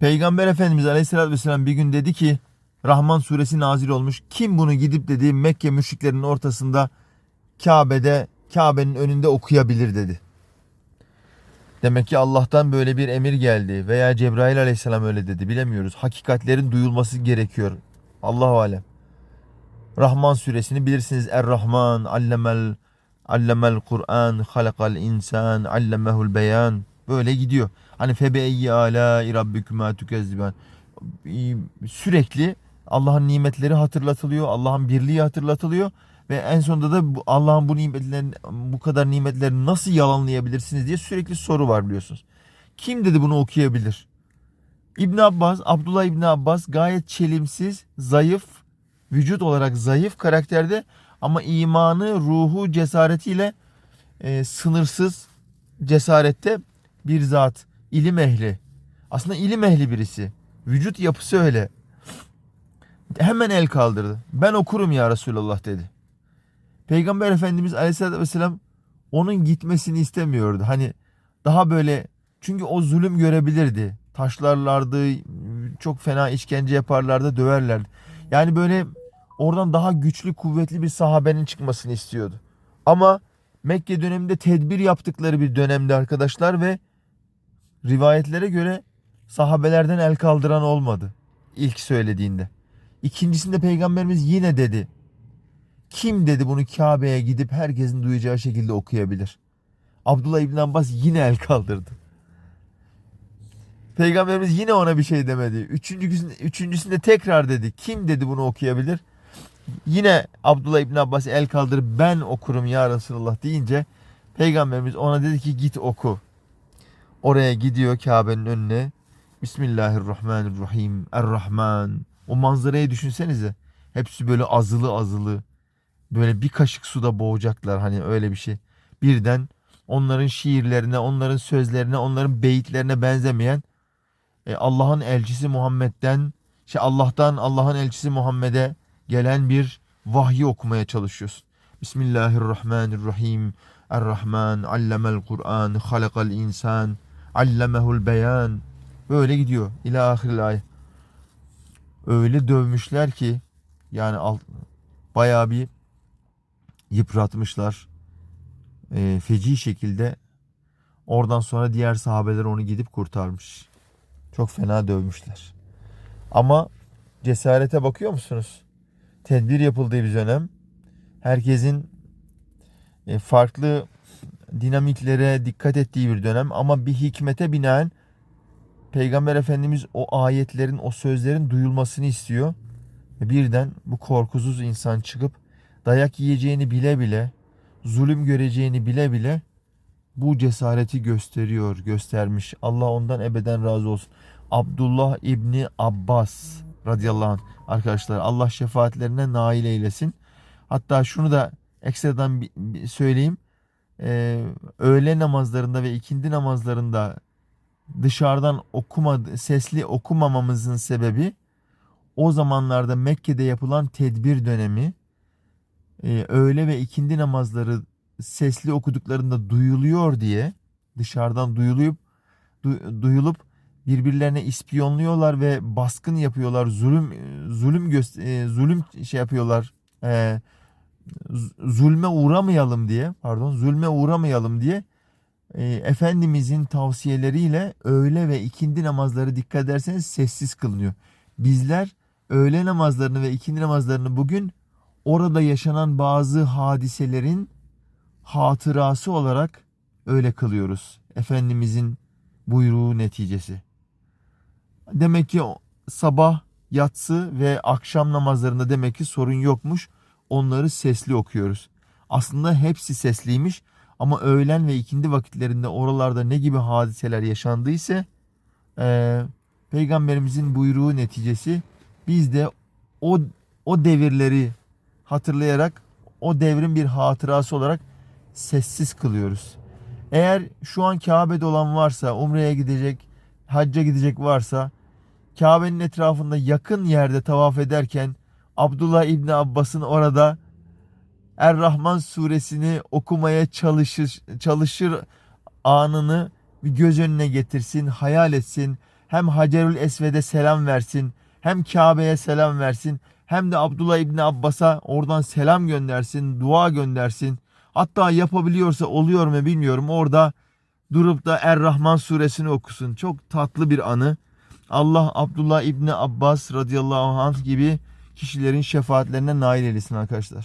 Peygamber Efendimiz Aleyhisselatü Vesselam bir gün dedi ki Rahman suresi nazil olmuş. Kim bunu gidip dedi Mekke müşriklerinin ortasında Kabe'de Kabe'nin önünde okuyabilir dedi. Demek ki Allah'tan böyle bir emir geldi veya Cebrail Aleyhisselam öyle dedi bilemiyoruz. Hakikatlerin duyulması gerekiyor. Allahu alem. Rahman suresini bilirsiniz. Er-Rahman allemel allemel Kur'an halakal insan allemehul beyan böyle gidiyor. Hani febe eyyi ala rabbikuma tukezziban. Sürekli Allah'ın nimetleri hatırlatılıyor. Allah'ın birliği hatırlatılıyor ve en sonunda da Allah'ın bu nimetlerin bu kadar nimetleri nasıl yalanlayabilirsiniz diye sürekli soru var biliyorsunuz. Kim dedi bunu okuyabilir? İbn Abbas, Abdullah İbn Abbas gayet çelimsiz, zayıf, vücut olarak zayıf karakterde ama imanı, ruhu, cesaretiyle e, sınırsız cesarette bir zat, ilim ehli. Aslında ilim ehli birisi. Vücut yapısı öyle. Hemen el kaldırdı. Ben okurum ya Resulallah dedi. Peygamber Efendimiz Aleyhisselatü Vesselam onun gitmesini istemiyordu. Hani daha böyle çünkü o zulüm görebilirdi. Taşlarlardı, çok fena işkence yaparlardı, döverlerdi. Yani böyle oradan daha güçlü, kuvvetli bir sahabenin çıkmasını istiyordu. Ama Mekke döneminde tedbir yaptıkları bir dönemde arkadaşlar ve rivayetlere göre sahabelerden el kaldıran olmadı ilk söylediğinde. İkincisinde peygamberimiz yine dedi. Kim dedi bunu Kabe'ye gidip herkesin duyacağı şekilde okuyabilir? Abdullah İbn Abbas yine el kaldırdı. Peygamberimiz yine ona bir şey demedi. Üçüncüsünde, üçüncüsünde tekrar dedi. Kim dedi bunu okuyabilir? Yine Abdullah İbn Abbas el kaldırıp ben okurum ya Resulallah deyince Peygamberimiz ona dedi ki git oku. Oraya gidiyor Kabe'nin önüne. Bismillahirrahmanirrahim. Er-Rahman. O manzarayı düşünsenize. Hepsi böyle azılı azılı. Böyle bir kaşık suda boğacaklar hani öyle bir şey. Birden onların şiirlerine, onların sözlerine, onların beyitlerine benzemeyen e, Allah'ın elçisi Muhammed'den, şey Allah'tan Allah'ın elçisi Muhammed'e gelen bir vahyi okumaya çalışıyorsun. Bismillahirrahmanirrahim. Er-Rahman allemel Kur'an, halakal insan, allemehul beyan. Böyle gidiyor. İlâ ahiril ay. Öyle dövmüşler ki yani alt, bayağı bir yıpratmışlar. E, feci şekilde oradan sonra diğer sahabeler onu gidip kurtarmış. Çok fena dövmüşler. Ama cesarete bakıyor musunuz? Tedbir yapıldığı bir dönem. Herkesin e, farklı dinamiklere dikkat ettiği bir dönem ama bir hikmete binaen Peygamber Efendimiz o ayetlerin, o sözlerin duyulmasını istiyor. Birden bu korkusuz insan çıkıp dayak yiyeceğini bile bile, zulüm göreceğini bile bile bu cesareti gösteriyor, göstermiş. Allah ondan ebeden razı olsun. Abdullah İbni Abbas radıyallahu anh arkadaşlar Allah şefaatlerine nail eylesin. Hatta şunu da ekstradan söyleyeyim. Ee, öğle namazlarında ve ikindi namazlarında dışarıdan okuma sesli okumamamızın sebebi o zamanlarda Mekke'de yapılan tedbir dönemi. E, öğle ve ikindi namazları sesli okuduklarında duyuluyor diye dışarıdan duyulup du- duyulup birbirlerine ispiyonluyorlar ve baskın yapıyorlar zulüm zulüm göst- e, zulüm şey yapıyorlar e, zulme uğramayalım diye pardon zulme uğramayalım diye e, Efendimizin tavsiyeleriyle öğle ve ikindi namazları dikkat ederseniz sessiz kılınıyor. Bizler öğle namazlarını ve ikindi namazlarını bugün orada yaşanan bazı hadiselerin hatırası olarak öyle kılıyoruz. Efendimizin buyruğu neticesi. Demek ki sabah, yatsı ve akşam namazlarında demek ki sorun yokmuş. Onları sesli okuyoruz. Aslında hepsi sesliymiş ama öğlen ve ikindi vakitlerinde oralarda ne gibi hadiseler yaşandıysa eee, Peygamberimizin buyruğu neticesi biz de o o devirleri hatırlayarak o devrin bir hatırası olarak sessiz kılıyoruz. Eğer şu an Kabe'de olan varsa, Umre'ye gidecek, hacca gidecek varsa Kabe'nin etrafında yakın yerde tavaf ederken Abdullah İbni Abbas'ın orada Er-Rahman suresini okumaya çalışır, çalışır anını bir göz önüne getirsin, hayal etsin. hem Hacerül Esved'e selam versin, hem Kabe'ye selam versin, hem de Abdullah İbni Abbas'a oradan selam göndersin, dua göndersin. Hatta yapabiliyorsa oluyor mu bilmiyorum. Orada durup da Er-Rahman suresini okusun. Çok tatlı bir anı. Allah Abdullah İbni Abbas radıyallahu anh gibi kişilerin şefaatlerine nail eylesin arkadaşlar.